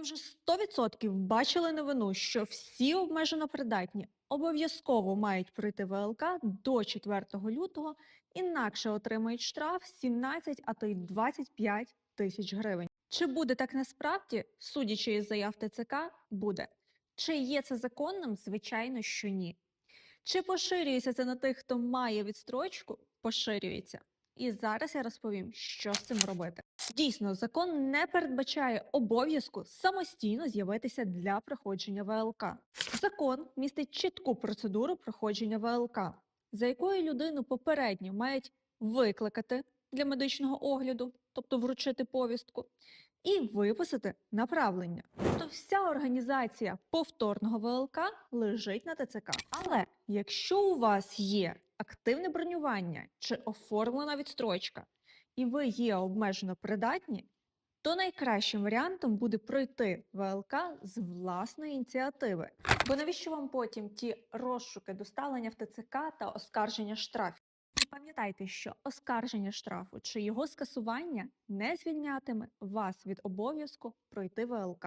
Ви вже 100% бачили новину, що всі обмежено придатні обов'язково мають пройти ВЛК до 4 лютого, інакше отримають штраф 17, а то й 25 тисяч гривень. Чи буде так насправді, судячи із заяв ТЦК, буде. Чи є це законним? Звичайно, що ні. Чи поширюється це на тих, хто має відстрочку? Поширюється. І зараз я розповім, що з цим робити. Дійсно, закон не передбачає обов'язку самостійно з'явитися для проходження ВЛК. Закон містить чітку процедуру проходження ВЛК, за якою людину попередньо мають викликати для медичного огляду, тобто вручити повістку, і виписати направлення. Тобто вся організація повторного ВЛК лежить на ТЦК. Але якщо у вас є активне бронювання чи оформлена відстрочка, і ви є обмежено придатні, то найкращим варіантом буде пройти ВЛК з власної ініціативи. Бо навіщо вам потім ті розшуки доставлення в ТЦК та оскарження штрафів? Пам'ятайте, що оскарження штрафу чи його скасування не звільнятиме вас від обов'язку пройти ВЛК.